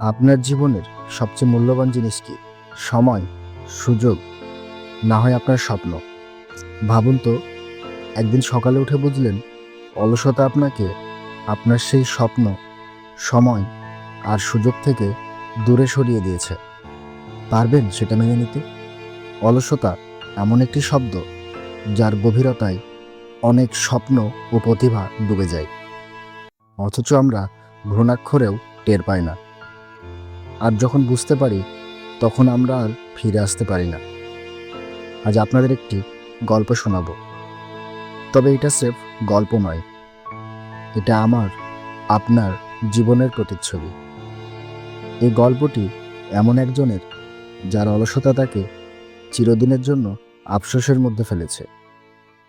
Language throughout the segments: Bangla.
আপনার জীবনের সবচেয়ে মূল্যবান জিনিস কি? সময়, সুযোগ, না হয় আপনার স্বপ্ন? ভাবুন তো, একদিন সকালে উঠে বুঝলেন, অলসতা আপনাকে, আপনার সেই স্বপ্ন, সময় আর সুযোগ থেকে দূরে সরিয়ে দিয়েছে। পারবেন সেটা মেনে নিতে? অলসতা এমন একটি শব্দ, যার গভীরতায় অনেক স্বপ্ন ও প্রতিভা ডুবে যায়। অথচ আমরা ঘ্রণাক্ষরেও টের পাই না। আর যখন বুঝতে পারি, তখন আমরা আর ফিরে আসতে পারি না। আজ আপনাদের একটি গল্প শোনাব। তবে এটা স্রেফ গল্প নয়। এটা আমার, আপনার জীবনের প্রতিচ্ছবি। এই গল্পটি এমন একজনের যার অলসতা তাকে চিরদিনের জন্য আফসোসের মধ্যে ফেলেছে।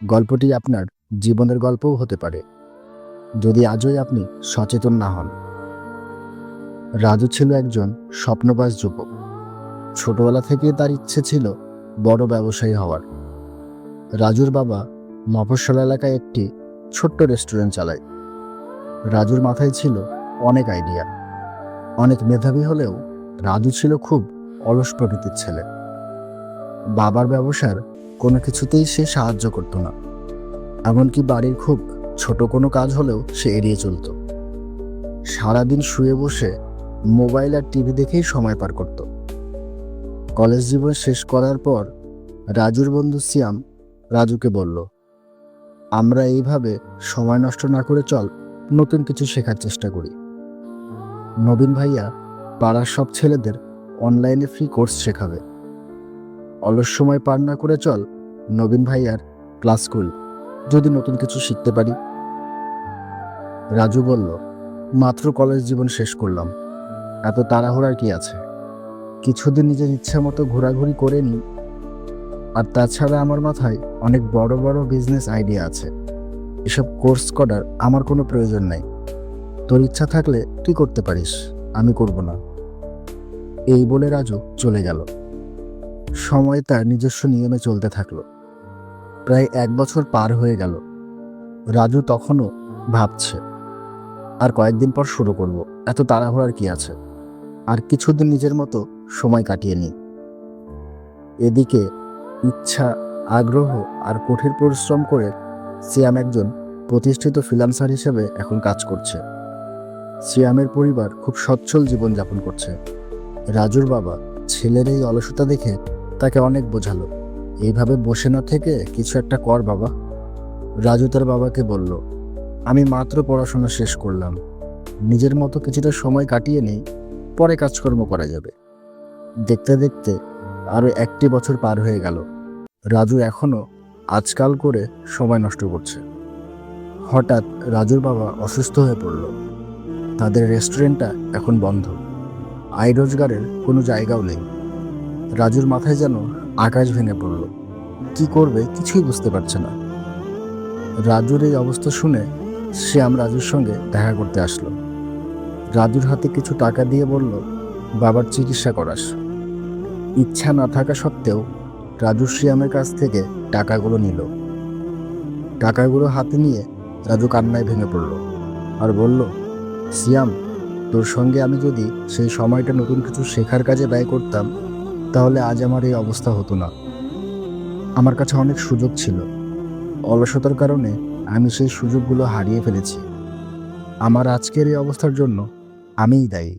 গল্পটি আপনার জীবনের গল্পও হতে পারে। যদি আজই আপনি সচেতন না হন রাজু ছিল একজন স্বপ্নবাজ যুবক। ছোটবেলা থেকে তার ইচ্ছে ছিল বড় ব্যবসায়ী হওয়ার। রাজুর বাবা মফস্বল এলাকায় একটি ছোট্ট রেস্টুরেন্ট চালায়। রাজুর মাথায় ছিল অনেক আইডিয়া। অনেক মেধাবী হলেও রাজু ছিল খুব অলস প্রকৃতির ছেলে। বাবার ব্যবসার কোনো কিছুতেই সে সাহায্য করতো না। এমনকি বাড়ির খুব ছোট কোনো কাজ হলেও সে এড়িয়ে চলত। সারাদিন শুয়ে বসে মোবাইল আর টিভি দেখেই সময় পার করত। কলেজ জীবন শেষ করার পর রাজুর বন্ধু সিয়াম রাজুকে বলল, আমরা এইভাবে সময় নষ্ট না করে চল, নতুন কিছু শেখার চেষ্টা করি। নবীন ভাইয়া পাড়ার সব ছেলেদের অনলাইনে ফ্রি কোর্স শেখাবে। অলস সময় পার না করে চল, নবীন ভাইয়ার ক্লাস করি যদি নতুন কিছু শিখতে পারি। রাজু বলল, মাত্র কলেজ জীবন শেষ করলাম। এত তাড়াহুড়ার কি আছে? কিছুদিন নিজের ইচ্ছা মতো ঘোরাঘুরি করে নিই। আর তাছাড়া আমার মাথায় অনেক বড় বড় বিজনেস আইডিয়া আছে। এসব কোর্স করার আমার কোনো প্রয়োজন নাই। তোর ইচ্ছা থাকলে তুই করতে পারিস, আমি করব না। এই বলে রাজু চলে গেল। সময় তার নিজস্ব নিয়মে চলতে থাকল। প্রায় এক বছর পার হয়ে গেল। রাজু তখনও ভাবছে, আর কয়েকদিন পর শুরু করব। এত তাড়াহুড়ার কি আছে? আর কিছুদিন নিজের মতো সময় কাটিয়ে নিই এদিকে ইচ্ছা, আগ্রহ আর কঠিন পরিশ্রম করে সিয়াম একজন প্রতিষ্ঠিত ফ্রিল্যান্সার হিসেবে এখন কাজ করছে। সিয়ামের পরিবার খুব সচ্ছল জীবনযাপন করছে। রাজুর বাবা ছেলের এই অলসতা দেখে তাকে অনেক বোঝালো। এইভাবে বসে না থেকে কিছু একটা কর বাবা। রাজু তার বাবাকে বলল, আমি মাত্র পড়াশোনা শেষ করলাম। নিজের মতো কিছুটা সময় কাটিয়ে নেই পরে কাজকর্ম করা যাবে। দেখতে দেখতে আরও একটি বছর পার হয়ে গেল। রাজু এখনও আজকাল করে সময় নষ্ট করছে। হঠাৎ রাজুর বাবা অসুস্থ হয়ে পড়ল। তাদের রেস্টুরেন্টটা এখন বন্ধ। আয় রোজগারের কোনো জায়গাও নেই। রাজুর মাথায় যেন আকাশ ভেঙে পড়ল। কি করবে কিছুই বুঝতে পারছে না। রাজুর এই অবস্থা শুনে শ্যাম রাজুর সঙ্গে দেখা করতে আসলো। রাজুর হাতে কিছু টাকা দিয়ে বলল, বাবার চিকিৎসা করাস। ইচ্ছা না থাকা সত্ত্বেও রাজু শ্যামের কাছ থেকে টাকাগুলো নিল। টাকাগুলো হাতে নিয়ে রাজু কান্নায় ভেঙে পড়ল আর বলল সিয়াম তোর সঙ্গে আমি যদি সেই সময়টা নতুন কিছু শেখার কাজে ব্যয় করতাম, তাহলে আজ আমার এই অবস্থা হতো না। আমার কাছে অনেক সুযোগ ছিল। অলসতার কারণে আমি সেই সুযোগগুলো হারিয়ে ফেলেছি। আমার আজকের এই অবস্থার জন্য আমিই দায়ী।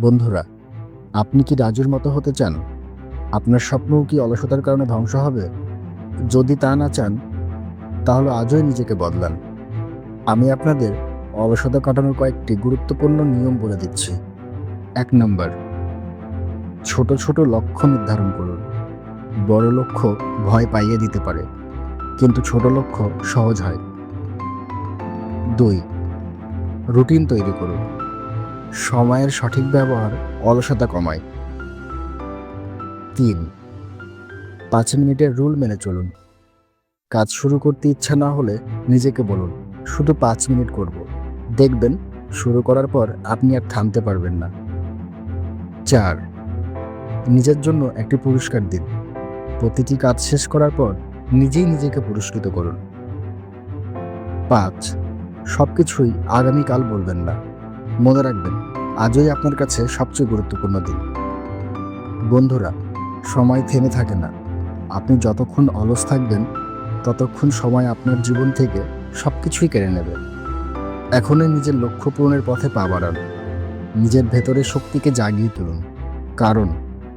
বন্ধুরা, আপনি কি রাজুর মতো হতে চান? আপনার স্বপ্নও কি অলসতার কারণে ধ্বংস হবে? যদি তা না চান, তাহলে আজই নিজেকে বদলান। আমি আপনাদের অলসতা কাটানোর কয়েকটি গুরুত্বপূর্ণ নিয়ম বলে দিচ্ছি। এক নম্বর, ছোট ছোট লক্ষ্য নির্ধারণ করুন। বড় লক্ষ্য ভয় পাইয়ে দিতে পারে, কিন্তু ছোট লক্ষ্য সহজ হয়। দুই রুটিন তৈরি করুন। সময়ের সঠিক ব্যবহার অলসতা কমায়। তিন, পাঁচ মিনিটের রুল মেনে চলুন। কাজ শুরু করতে ইচ্ছা না হলে নিজেকে বলুন, শুধু পাঁচ মিনিট করব। দেখবেন, শুরু করার পর আপনি আর থামতে পারবেন না। চার, নিজের জন্য একটি পুরস্কার দিন। প্রতিটি কাজ শেষ করার পর নিজেই নিজেকে পুরস্কৃত করুন। পাঁচ সব কিছুই আগামীকাল বলবেন না। মনে রাখবেন, আজই আপনার কাছে সবচেয়ে গুরুত্বপূর্ণ দিন। বন্ধুরা, সময় থেমে থাকে না। আপনি যতক্ষণ অলস থাকবেন, ততক্ষণ সময় আপনার জীবন থেকে সব কিছুই কেড়ে নেবে। এখনই নিজের লক্ষ্য পূরণের পথে পা বাড়ান। নিজের ভেতরের শক্তিকে জাগিয়ে তুলুন। কারণ,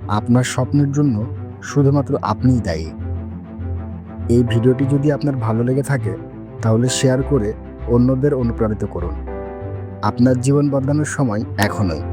আপনার স্বপ্নের জন্য শুধুমাত্র আপনিই দায়ী। এই ভিডিওটি যদি আপনার ভালো লেগে থাকে, তাহলে শেয়ার করে অন্যদের অনুপ্রাণিত করুন। আপনার জীবন বদলানোর সময় এখনই।